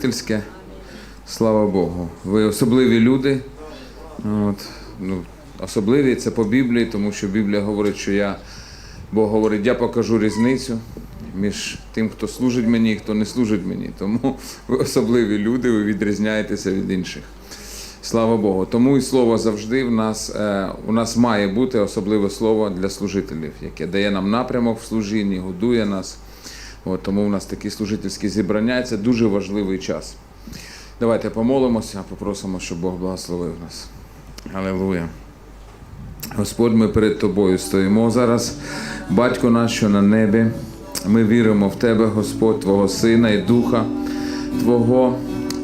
Тильське, слава Богу. Ви особливі люди. От, ну, особливі це по Біблії, тому що Біблія говорить, що я, Бог говорить, я покажу різницю між тим, хто служить мені і хто не служить мені. Тому ви особливі люди, ви відрізняєтеся від інших. Слава Богу. Тому і слово завжди в нас, е, у нас має бути особливе слово для служителів, яке дає нам напрямок в служінні, годує нас. От, тому у нас такі служительські зібрання, це дуже важливий час. Давайте помолимося, попросимо, щоб Бог благословив нас. Алілуя. Господь, ми перед Тобою стоїмо зараз. Батько наш, що на небі. Ми віримо в Тебе, Господь, Твого Сина і Духа Твого.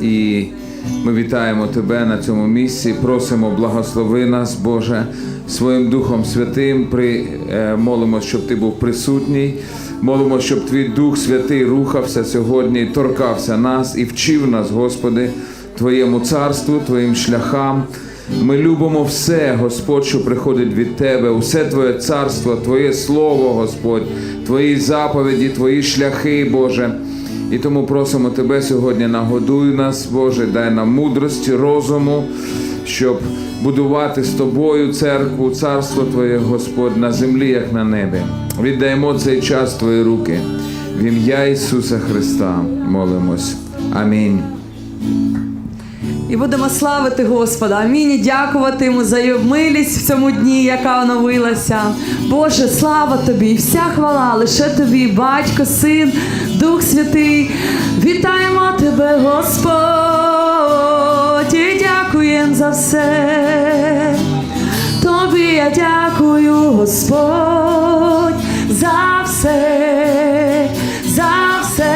І ми вітаємо Тебе на цьому місці. Просимо, благослови нас, Боже, своїм Духом Святим. При, е, молимо, щоб Ти був присутній. Молимо, щоб Твій Дух Святий рухався сьогодні, торкався нас і вчив нас, Господи, Твоєму царству, Твоїм шляхам. Ми любимо все, Господь, що приходить від Тебе, усе Твоє царство, Твоє Слово, Господь, Твої заповіді, Твої шляхи, Боже. І тому просимо Тебе сьогодні, нагодуй нас, Боже, дай нам мудрості, розуму, щоб будувати з Тобою церкву, царство Твоє, Господь, на землі, як на небі. Віддаємо цей час в Твої руки. В ім'я Ісуса Христа молимось. Амінь. І будемо славити Господа. Амінь. І дякувати йому за його милість в цьому дні, яка оновилася. Боже, слава тобі! І вся хвала лише тобі, батько, син, Дух Святий. Вітаємо тебе, Господь, і дякуємо за все. Тобі я дякую, Господь, за все, за все.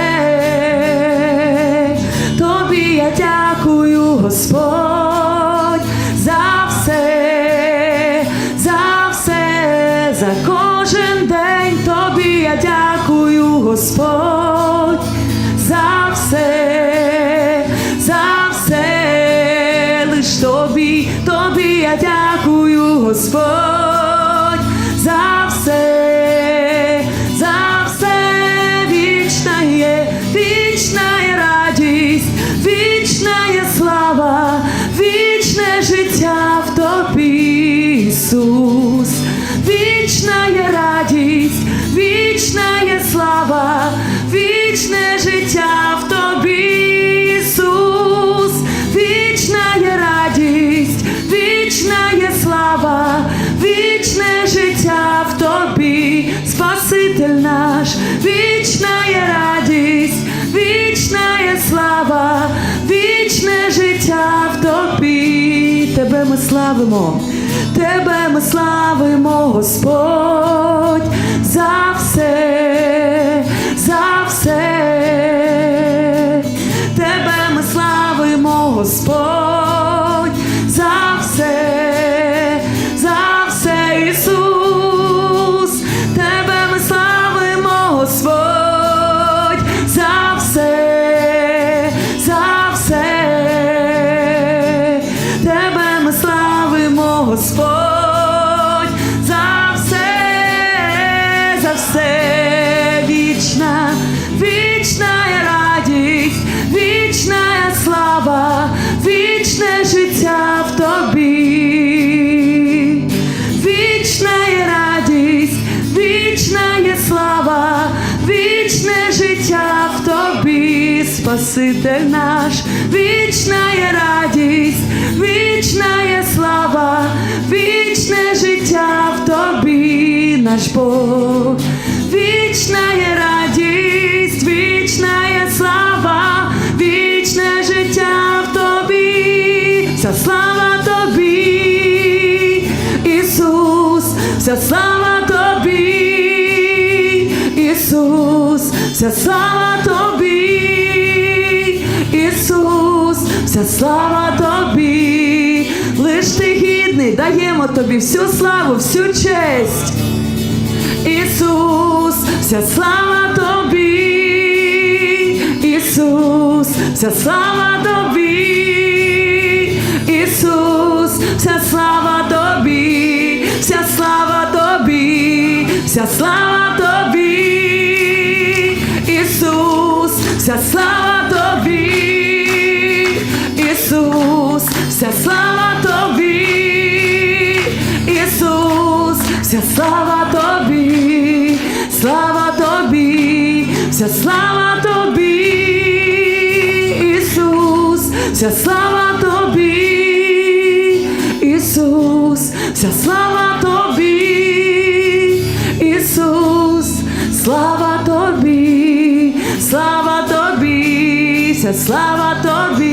Тобі я дякую, Господь, за все, за все, за кожен день тобі я дякую, Господь, Господь, за все, за все вічна є, вічна є радість, вічна є слава, вічне життя в тобі, Ісус, вічна є радість, вічна є слава, вічне життя в тобі, слава, вічне життя в тобі, Спаситель наш, вічна є радість, вічна є слава, вічне життя в тобі. Тебе ми славимо, тебе ми славимо, Господь, за все, за все. Тебе ми славимо, Господь, Спаситель наш, вічна радість, вічна слава, вічне життя в тобі, наш Бог, вічна радість, вічна слава, вічне життя в тобі, вся слава тобі, Ісус, вся слава тобі, Ісус, вся слава тобі, вся слава тобі, лиш ти гідний, даємо тобі всю славу, всю честь. Ісус, вся слава тобі, Ісус, вся слава тобі, Ісус, вся слава тобі, вся слава тобі, вся слава тобі, Ісус, вся слава вся слава тобі, слава тобі, вся слава тобі, Ісус, вся слава тобі, Ісус, вся слава тобі, Ісус, слава тобі, слава тобі, вся слава тобі.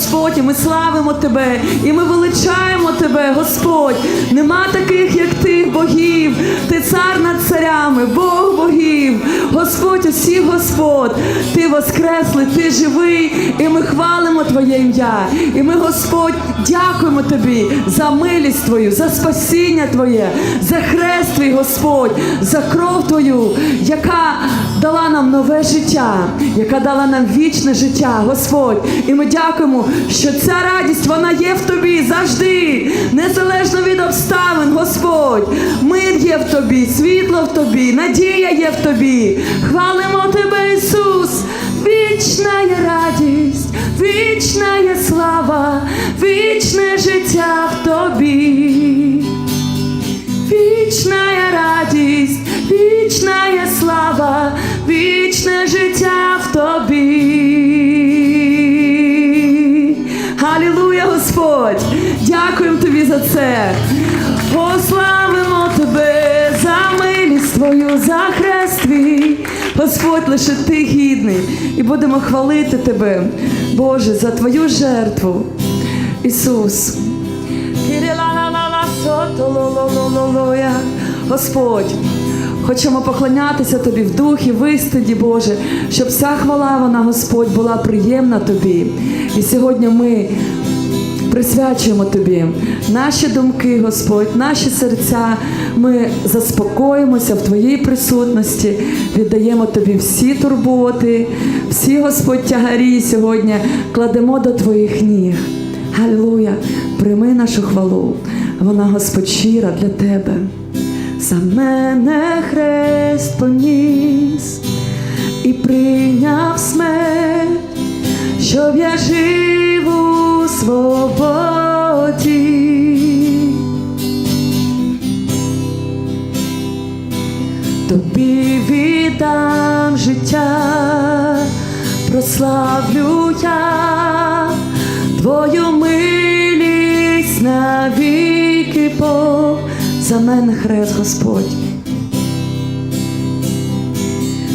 Господь, і ми славимо Тебе, і ми величаємо Тебе, Господь. Нема таких, як ти, богів. Ти цар над царями, Бог богів. Господь, усіх Господь, Ти воскреслий, Ти живий, і ми хвалимо Твоє ім'я. І ми, Господь, дякуємо Тобі за милість Твою, за спасіння Твоє, за хрест Твій, Господь, за кров Твою, яка дала нам нове життя, яка дала нам вічне життя, Господь. І ми дякуємо, що ця радість вона є в тобі завжди, незалежно від обставин, Господь. Мир є в тобі, світло в тобі, надія є в тобі. Хвалимо тебе, Ісус. Вічна є радість, вічна є слава, вічне життя в тобі. Вічна радість, вічна слава, вічне життя в тобі. Халілуя, Господь! Дякуємо тобі за це. Прославимо тебе за милість твою, за хрест твій. Господь, лише ти гідний. І будемо хвалити тебе, Боже, за твою жертву. Ісус. Кірі-ла-ла-ла-ла-сото-ло-ло-ло-ло-я. Господь, хочемо поклонятися Тобі в духі, в істині, Боже, щоб вся хвала вона, Господь, була приємна Тобі. І сьогодні ми присвячуємо Тобі наші думки, Господь, наші серця. Ми заспокоїмося в Твоїй присутності, віддаємо Тобі всі турботи, всі, Господь, тягарі сьогодні кладемо до Твоїх ніг. Галилуя, прийми нашу хвалу. Вона, Господь, для Тебе. За мене хрест поніс і прийняв смерть, щоб я жив у свободі. Тобі віддам життя, прославлю Бог. За мене хрест Господь.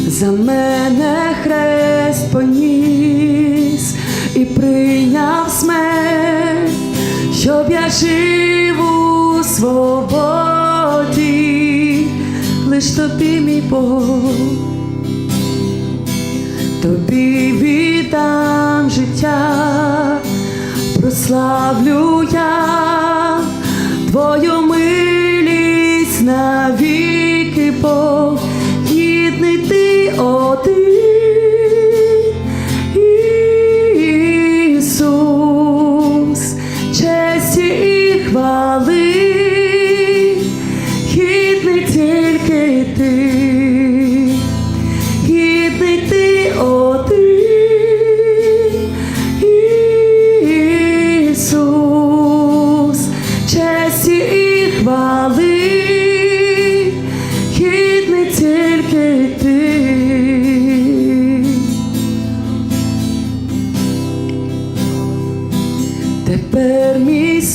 За мене хрест поніс і прийняв смерть, щоб я жив у свободі, лиш тобі, мій Бог, тобі віддам життя, прославлю я Твою милість навіки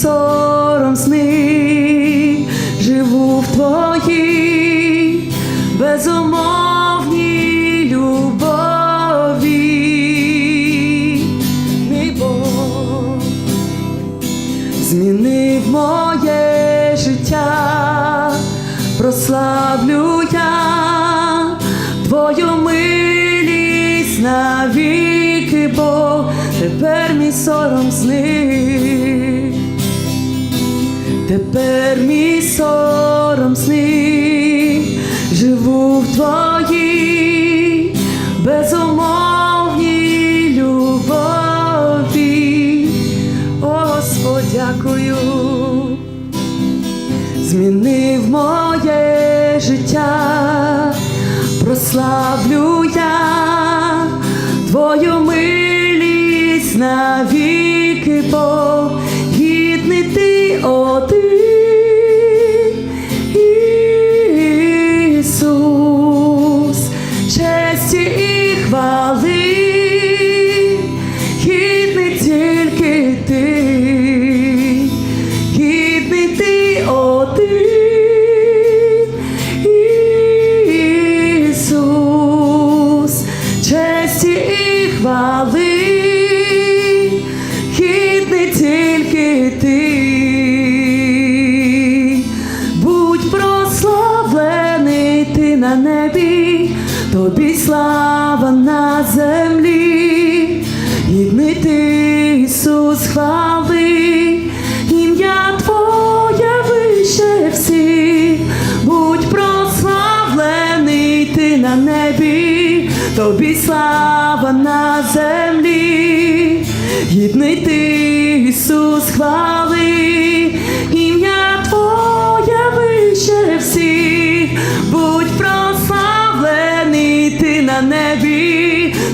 сором зник, живу в твоїй безумовній любові, мій Бог змінив моє життя, прославлю я Твою милість навіки, Бог, тепер мій сором зник, тепер мій сором зник, живу в Твоїй безумовній любові. Господь, дякую, змінив моє життя, прославлю Vale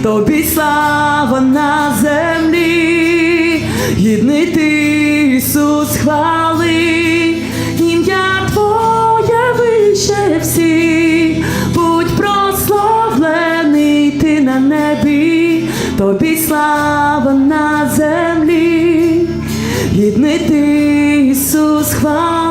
тобі слава на землі, гідний ти, Ісус, хвали, ім'я Твоє вище всіх, будь прославлений ти на небі, тобі слава на землі, гідний ти, Ісус, хвали,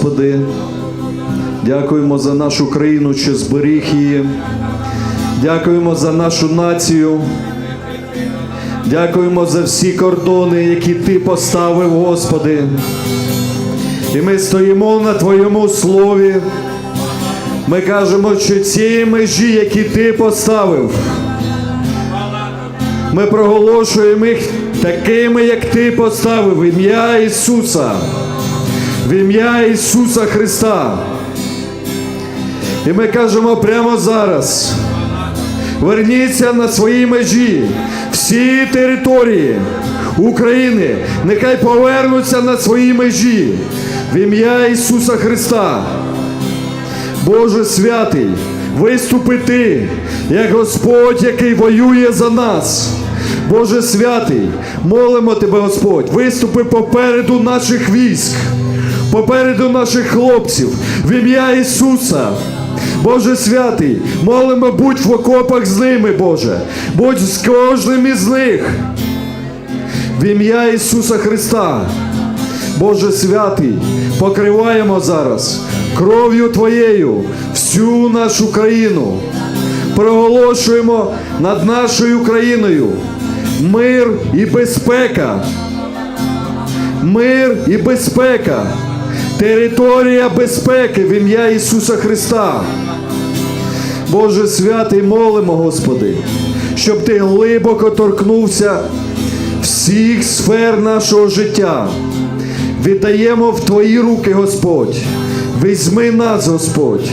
Господи. Дякуємо за нашу країну, що зберіг її. Дякуємо за нашу націю. Дякуємо за всі кордони, які Ти поставив, Господи. І ми стоїмо на Твоєму слові. Ми кажемо, що ці межі, які Ти поставив, ми проголошуємо їх такими, як ти поставив, ім'я Ісуса, в ім'я Ісуса Христа. І ми кажемо прямо зараз. Верніться на свої межі, всі території України, нехай повернуться на свої межі в ім'я Ісуса Христа. Боже святий, виступи ти, як Господь, який воює за нас. Боже святий, молимо тебе, Господь, виступи попереду наших військ, попереду наших хлопців, в ім'я Ісуса. Боже святий, молимо, будь в окопах з ними, Боже, будь з кожним із них. В ім'я Ісуса Христа. Боже святий, покриваємо зараз кров'ю Твоєю всю нашу країну. Проголошуємо над нашою країною мир і безпека. Мир і безпека. Територія безпеки в ім'я Ісуса Христа. Боже святий, молимо, Господи, щоб Ти глибоко торкнувся всіх сфер нашого життя. Віддаємо в Твої руки, Господь. Візьми нас, Господь.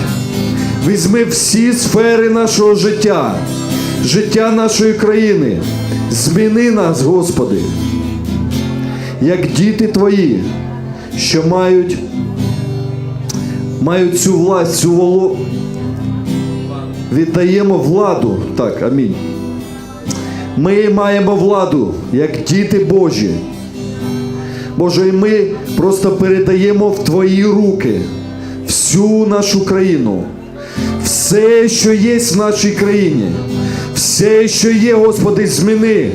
Візьми всі сфери нашого життя, життя нашої країни. Зміни нас, Господи, як діти Твої, що мають, мають цю власть, цю волу. Віддаємо владу. Так, амінь. Ми маємо владу, як діти Божі. Боже, і ми просто передаємо в Твої руки всю нашу країну, все, що є в нашій країні, все, що є, Господи, зміни.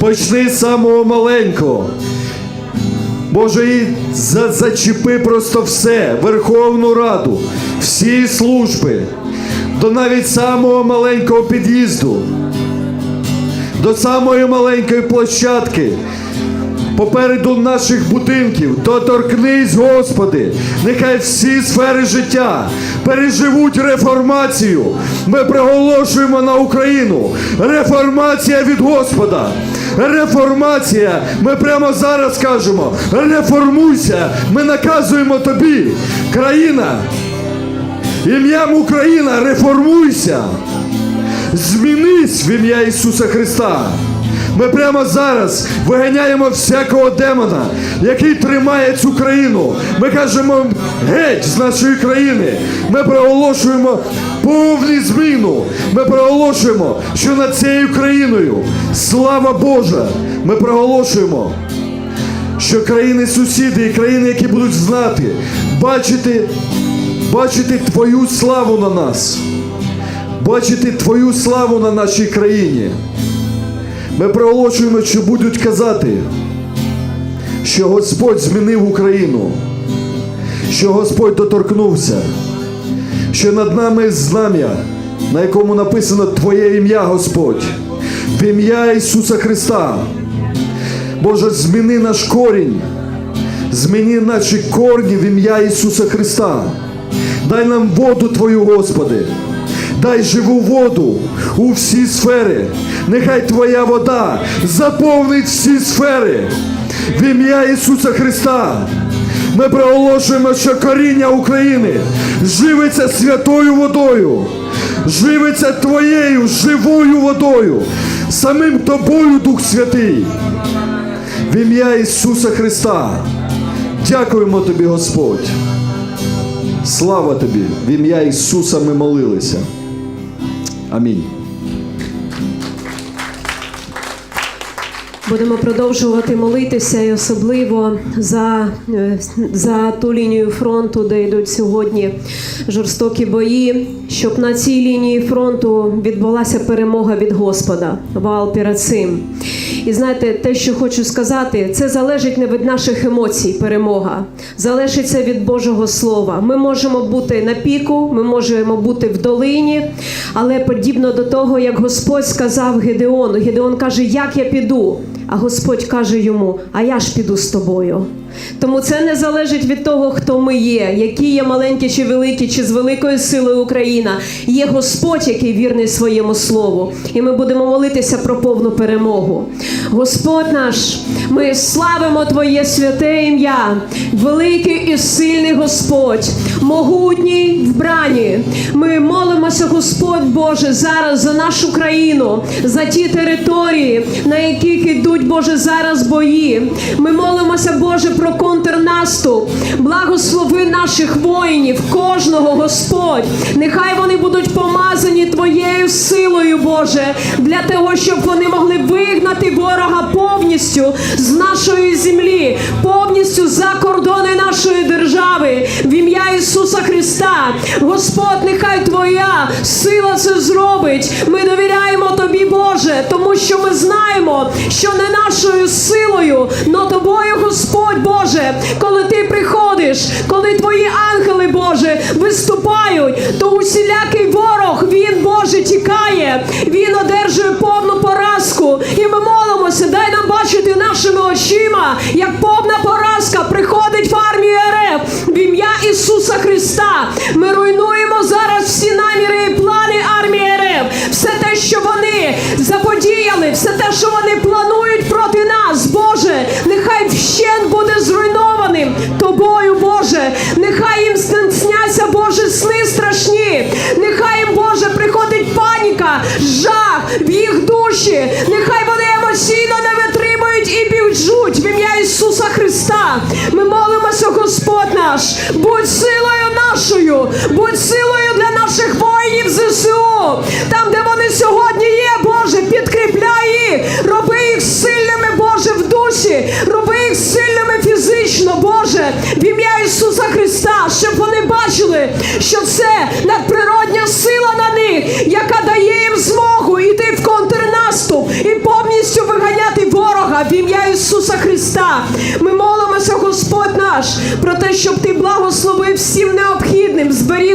Почни з самого маленького. Боже, і за- зачепи просто все, Верховну Раду, всі служби, до навіть самого маленького під'їзду, до самої маленької площадки, попереду наших будинків. Доторкнись, Господи, нехай всі сфери життя переживуть реформацію. Ми проголошуємо на Україну. Реформація від Господа. Реформація. Ми прямо зараз кажемо: реформуйся. Ми наказуємо тобі, країна. Ім'ям Україна, реформуйся. Змінись в ім'я Ісуса Христа. Ми прямо зараз виганяємо всякого демона, який тримає цю країну. Ми кажемо геть з нашої країни. Ми проголошуємо повну зміну. Ми проголошуємо, що над цією країною слава Божа. Ми проголошуємо що країни сусіди і країни, які будуть знати, бачити, бачити Твою славу на нас, бачити Твою славу на нашій країні. Ми проголошуємо, що будуть казати, що Господь змінив Україну, що Господь доторкнувся, що над нами знам'я, на якому написано Твоє ім'я, Господь, в ім'я Ісуса Христа. Боже, зміни наш корінь, зміни наші корні в ім'я Ісуса Христа. Дай нам воду Твою, Господи. Дай живу воду у всі сфери. Нехай Твоя вода заповнить всі сфери. В ім'я Ісуса Христа. Ми проголошуємо, що коріння України живиться святою водою, живиться Твоєю живою водою, самим Тобою, Дух Святий. В ім'я Ісуса Христа. Дякуємо тобі, Господь. Слава тобі! В ім'я Ісуса ми молилися. Амінь. Будемо продовжувати молитися і особливо за, е, за ту лінію фронту, де йдуть сьогодні жорстокі бої, щоб на цій лінії фронту відбулася перемога від Господа. Вал цим. І знаєте, те, що хочу сказати, це залежить не від наших емоцій, перемога. Залежить це від Божого Слова. Ми можемо бути на піку, ми можемо бути в долині, але подібно до того, як Господь сказав Гедеону, Гедеон каже, як я піду. А Господь каже йому: А я ж піду з тобою. Тому це не залежить від того, хто ми є, які є маленькі чи великі, чи з великою силою Україна. Є Господь, який вірний своєму слову. І ми будемо молитися про повну перемогу. Господь наш, ми славимо Твоє святе ім'я, великий і сильний Господь, могутній в брані. Ми молимося, Господь Боже, зараз за нашу країну, за ті території, на яких ідуть, Боже, зараз бої. Ми молимося, Боже, про контрнаступ. Благослови наших воїнів, кожного, Господь. Нехай вони будуть помазані Твоєю силою, Боже, для того, щоб вони могли вигнати ворога повністю з нашої землі, повністю за кордони нашої держави. В ім'я Ісуса Христа. Господь, нехай Твоя сила це зробить. Ми довіряємо Тобі, Боже, тому що ми знаємо, що не нашою силою, но тобою, Господь Боже, коли ти приходиш, коли твої ангели, Боже, виступають, то усілякий ворог, він, Боже, тікає, він одержує повну поразку. І ми молимося, дай нам бачити нашими очима, як повна поразка приходить в армію РФ в ім'я Ісуса Христа. Ми руйнуємо зараз всі наміри і плани армії РФ, все те, що вони заподіяли, все те, що вони планують проти нас, Боже, нехай вщент буде зруйнованим тобою, Боже. Нехай їм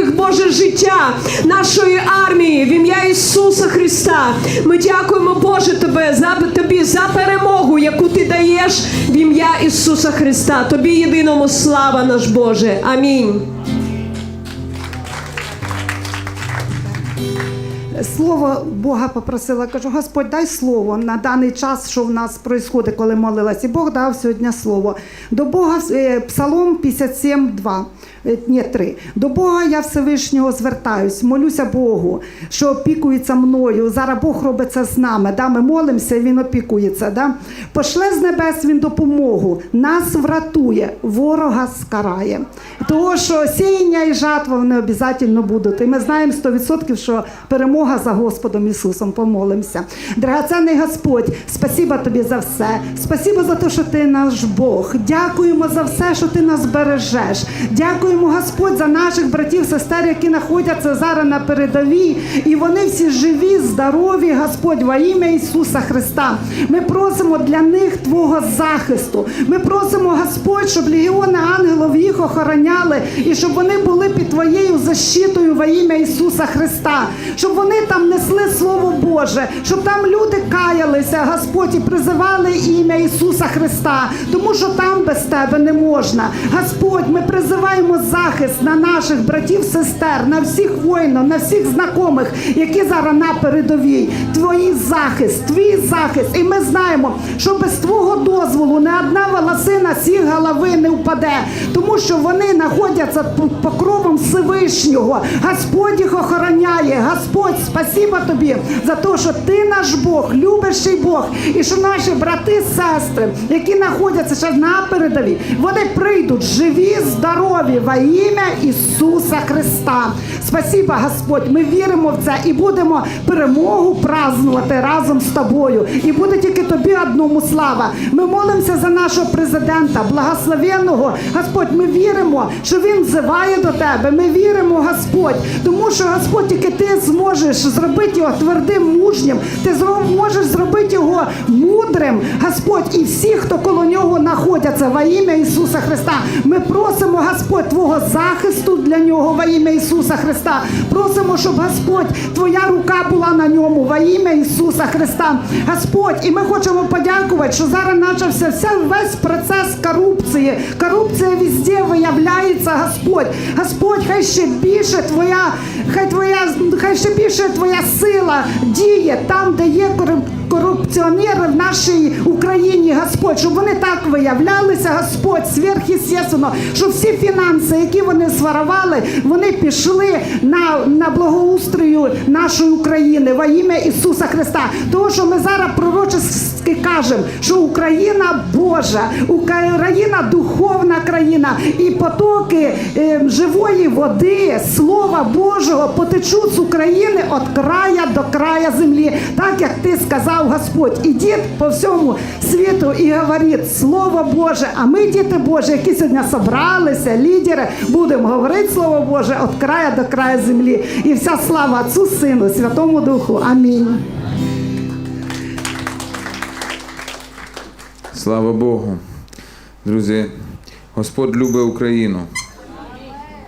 зберіг Боже життя нашої армії в ім'я Ісуса Христа. Ми дякуємо, Боже, Тебе за тобі за перемогу, яку ти даєш в ім'я Ісуса Христа. Тобі єдиному слава наш Боже. Амінь. Слово Бога попросила, кажу, Господь, дай слово на даний час, що в нас відбувається, коли молилась. І Бог дав сьогодні слово. До Бога е, Псалом 57, 2. Е, Ні, три. До Бога я Всевишнього звертаюсь, молюся Богу, що опікується мною. Зараз Бог робить це з нами. Да? Ми молимося, Він опікується. Да? Пошле з небес Він допомогу, нас врятує, ворога скарає. Того, що сіяння і жатва вони обов'язково будуть. І ми знаємо 100%, що перемога за Господом Ісусом. Помолимося. Драгоценний Господь, спасіба тобі за все. Спасіба за те, що ти наш Бог. Дякуємо за все, що ти нас бережеш. Дякуємо, Господь, за наших братів, сестер, які знаходяться зараз на передовій. І вони всі живі, здорові, Господь, во ім'я Ісуса Христа. Ми просимо для них Твого захисту. Ми просимо, Господь, щоб легіони ангелів їх охороняли і щоб вони були під Твоєю защитою во ім'я Ісуса Христа, щоб вони там несли Слово Боже, щоб там люди каялися, Господь, і призивали ім'я Ісуса Христа, тому що там без Тебе не можна. Господь, ми призиваємо захист на наших братів, сестер, на всіх воїнів, на всіх знайомих, які зараз на передовій. Твій захист, твій захист. І ми знаємо, що без Твого дозволу не одна волосина їх голови не впаде, тому що вони знаходяться під покровом Всевишнього. Господь їх охороняє. Господь, спасіба тобі за те, що ти наш Бог, любящий Бог, і що наші брати, сестри, які знаходяться ще на передовій, вони прийдуть живі, здорові во ім'я Ісуса Христа. Спасіба, Господь. Ми віримо в це і будемо перемогу празднувати разом з тобою. І буде тільки тобі одному слава. Ми молимося за нашого президента, благословенного. Господь, ми віримо, що він взиває до тебе. Ми віримо, Господь, тому що Господь, тільки ти зможеш зробити його твердим, мужнім. Ти зро- можеш зробити його мудрим, Господь, і всі, хто коло нього знаходяться во ім'я Ісуса Христа. Ми просимо, Господь, Твого захисту для нього во ім'я Ісуса Христа. Просимо, щоб Господь, Твоя рука була на ньому во ім'я Ісуса Христа. Господь, і ми хочемо подякувати, що зараз почався вся весь процес корупції. Корупція везде виявляється, Господь. Господь, хай ще більше Твоя, хай Твоя, хай ще більше Твоя сила діє там, де є корупція корупціонери в нашій Україні, Господь, щоб вони так виявлялися, Господь, сверхъестественно, щоб всі фінанси, які вони сварували, вони пішли на, на благоустрою нашої України во ім'я Ісуса Христа. Тому що ми зараз пророчески кажемо, що Україна Божа, Україна духовна країна, і потоки е, живої води, Слова Божого потечуть з України від края до края землі, так як ти сказав Господь. Ідіть по всьому світу і говоріть Слово Боже. А ми, діти Божі, які сьогодні зібралися, лідери, будемо говорити Слово Боже від края до края землі. І вся слава Отцу, Сину, Святому Духу. Амінь. Слава Богу. Друзі, Господь любить Україну.